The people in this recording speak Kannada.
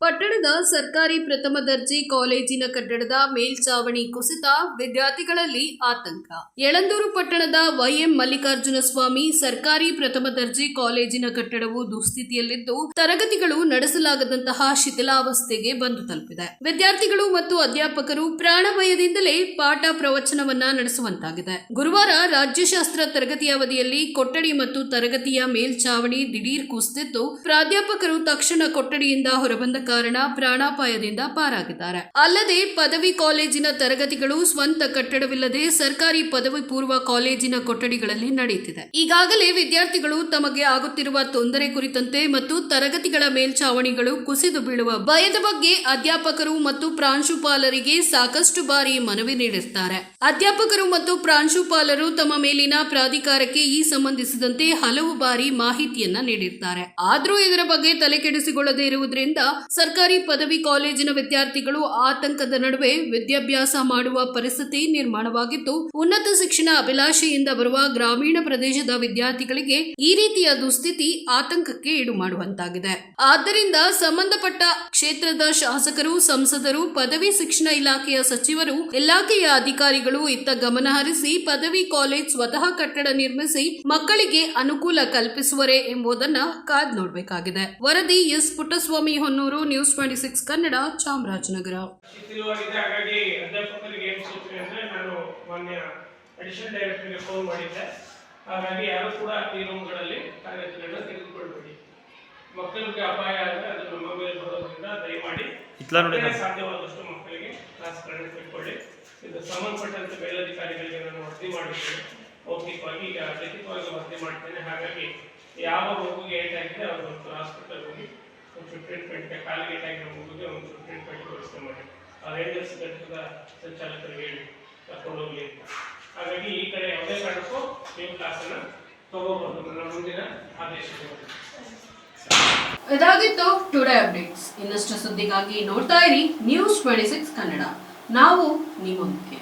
ಪಟ್ಟಣದ ಸರ್ಕಾರಿ ಪ್ರಥಮ ದರ್ಜೆ ಕಾಲೇಜಿನ ಕಟ್ಟಡದ ಮೇಲ್ಚಾವಣಿ ಕುಸಿತ, ವಿದ್ಯಾರ್ಥಿಗಳಲ್ಲಿ ಆತಂಕ. ಯಳಂದೂರು ಪಟ್ಟಣದ ವೈಎಂ ಮಲ್ಲಿಕಾರ್ಜುನ ಸ್ವಾಮಿ ಸರ್ಕಾರಿ ಪ್ರಥಮ ದರ್ಜೆ ಕಾಲೇಜಿನ ಕಟ್ಟಡವು ದುಸ್ಥಿತಿಯಲ್ಲಿದ್ದು, ತರಗತಿಗಳು ನಡೆಸಲಾಗದಂತಹ ಶಿಥಿಲಾವಸ್ಥೆಗೆ ಬಂದು ತಲುಪಿದೆ. ವಿದ್ಯಾರ್ಥಿಗಳು ಮತ್ತು ಅಧ್ಯಾಪಕರು ಪ್ರಾಣಭಯದಿಂದಲೇ ಪಾಠ ಪ್ರವಚನವನ್ನ ನಡೆಸುವಂತಾಗಿದೆ. ಗುರುವಾರ ರಾಜ್ಯಶಾಸ್ತ್ರ ತರಗತಿಯ ಅವಧಿಯಲ್ಲಿ ಕೊಠಡಿ ಮತ್ತು ತರಗತಿಯ ಮೇಲ್ಚಾವಣಿ ದಿಢೀರ್ ಕುಸಿದಿದ್ದು, ಪ್ರಾಧ್ಯಾಪಕರು ತಕ್ಷಣ ಕೊಠಡಿಯಿಂದ ಹೊರಬಂದ ಕಾರಣ ಪ್ರಾಣಾಪಾಯದಿಂದ ಪಾರಾಗಿದ್ದಾರೆ. ಅಲ್ಲದೆ ಪದವಿ ಕಾಲೇಜಿನ ತರಗತಿಗಳು ಸ್ವಂತ ಕಟ್ಟಡವಿಲ್ಲದೆ ಸರ್ಕಾರಿ ಪದವಿ ಪೂರ್ವ ಕಾಲೇಜಿನ ಕೊಠಡಿಗಳಲ್ಲಿ ನಡೆಯುತ್ತಿದೆ. ಈಗಾಗಲೇ ವಿದ್ಯಾರ್ಥಿಗಳು ತಮಗೆ ಆಗುತ್ತಿರುವ ತೊಂದರೆ ಕುರಿತಂತೆ ಮತ್ತು ತರಗತಿಗಳ ಮೇಲ್ಛಾವಣಿಗಳು ಕುಸಿದು ಬೀಳುವ ಭಯದ ಬಗ್ಗೆ ಅಧ್ಯಾಪಕರು ಮತ್ತು ಪ್ರಾಂಶುಪಾಲರಿಗೆ ಸಾಕಷ್ಟು ಬಾರಿ ಮನವಿ ನೀಡಿರುತ್ತಾರೆ. ಅಧ್ಯಾಪಕರು ಮತ್ತು ಪ್ರಾಂಶುಪಾಲರು ತಮ್ಮ ಮೇಲಿನ ಪ್ರಾಧಿಕಾರಕ್ಕೆ ಈ ಸಂಬಂಧಿಸಿದಂತೆ ಹಲವು ಬಾರಿ ಮಾಹಿತಿಯನ್ನ ನೀಡಿರ್ತಾರೆ ಆದರೂ ಇದರ ಬಗ್ಗೆ ತಲೆ ಕೆಡಿಸಿಕೊಳ್ಳದೇ ಇರುವುದರಿಂದ ಸರ್ಕಾರಿ ಪದವಿ ಕಾಲೇಜಿನ ವಿದ್ಯಾರ್ಥಿಗಳು ಆತಂಕದ ನಡುವೆ ವಿದ್ಯಾಭ್ಯಾಸ ಮಾಡುವ ಪರಿಸ್ಥಿತಿ ನಿರ್ಮಾಣವಾಗಿದ್ದು, ಉನ್ನತ ಶಿಕ್ಷಣ ಅಭಿಲಾಷೆಯಿಂದ ಬರುವ ಗ್ರಾಮೀಣ ಪ್ರದೇಶದ ವಿದ್ಯಾರ್ಥಿಗಳಿಗೆ ಈ ರೀತಿಯ ದುಸ್ಥಿತಿ ಆತಂಕಕ್ಕೆ ಈಡು ಮಾಡುವಂತಾಗಿದೆ ಆದ್ದರಿಂದ ಸಂಬಂಧಪಟ್ಟ ಕ್ಷೇತ್ರದ ಶಾಸಕರು, ಸಂಸದರು, ಪದವಿ ಶಿಕ್ಷಣ ಇಲಾಖೆಯ ಸಚಿವರು, ಇಲಾಖೆಯ ಅಧಿಕಾರಿಗಳು ಇತ್ತ ಗಮನ ಹರಿಸಿ ಪದವಿ ಕಾಲೇಜ್ ಸ್ವತಃ ಕಟ್ಟಡ ನಿರ್ಮಿಸಿ ಮಕ್ಕಳಿಗೆ ಅನುಕೂಲ ಕಲ್ಪಿಸುವರೇ ಎಂಬುದನ್ನ ಕಾದ್ ನೋಡಬೇಕಾಗಿದೆ. ವರದಿ S. Puttaswamy Honnuru news twenty six Kannada Chamarajanagar. ಹಾಗಾಗಿ ಅಧ್ಯಾಪಕರಿಗೆ ಏನು ಸೂಚನೆ ಅಂದರೆ ನಾನು ಮಾನ್ಯ ಅಡಿಷನಲ್ ಡೈರೆಕ್ಟರ್ಗೆ ಫೋನ್ ಮಾಡಿದ್ದೆ. ಹಾಗಾಗಿ ಯಾರು ಕೂಡ ಈ ರೂಮ್ಗಳಲ್ಲಿ ತರಗತಿಗಳನ್ನ ತೆಗೆದುಕೊಳ್ಬೇಡಿ. ಮಕ್ಕಳಿಗೆ ಅಪಾಯ ಆದರೆ ಅದು ನಮ್ಮ ಮೇಲೆ ಬರೋದ್ರಿಂದ ದಯಮಾಡಿ ಇತ್ಲಾ ನೋಡಿ ಸಾಧ್ಯವಾದಷ್ಟು ಮಕ್ಕಳಿಗೆ ಕ್ಲಾಸ್ಗಳನ್ನು ತೆಗೆದುಕೊಳ್ಳಿ ಇದು ಸಂಬಂಧಪಟ್ಟಂತೆ ಮೇಲಧಿಕಾರಿಗಳಿಗೆ ನಾನು ವರದಿ ಮಾಡಿದ್ದೇನೆ. ಮೌಖಿಕವಾಗಿ ಈಗ ಲಿಖಿತವಾಗಿ ವರದಿ ಮಾಡ್ತೇನೆ. ಹಾಗಾಗಿ ಯಾವ ಮಗುಗೆ ಏಟಾಗಿದೆ ಅವರು ಹಾಸ್ಪಿಟಲ್ ಟ್ರೀಟ್ಮೆಂಟ್ಗೆ ಕಾಲಿಗೆ ಏಟಾಗಿರೋ ಮಗುಗೆ ಒಂದು ಟ್ರೀಟ್ಮೆಂಟ್ ವ್ಯವಸ್ಥೆ ಮಾಡಿ. ಅವೇರ್ನೆಸ್ ಘಟಕದ ಸಂಚಾಲಕರಿಗೆ ಹೇಳಿ, ಕರ್ಕೊಂಡು ಹೋಗ್ಲಿ ಅಂತ. ಹಾಗಾಗಿ ಈ ಕಡೆ ಯಾವುದೇ ಕಾರಣಕ್ಕೂ ನೀವು ಕ್ಲಾಸನ್ನು ತಗೋಬಹುದು. ನನ್ನ ಮುಂದಿನ ಆದೇಶಗಳು ಇದಾಗಿತ್ತು ಟುಡೇ ಅಪ್ಡೇಟ್ಸ್ ಇನ್ನಷ್ಟು ಸುದ್ದಿಗಾಗಿ ನೋಡ್ತಾ ಇರಿ ನ್ಯೂಸ್ ಟ್ವೆಂಟಿ ಸಿಕ್ಸ್ ಕನ್ನಡ. ನಾವು ನಿಮ್ಮೊಂದಿಗೆ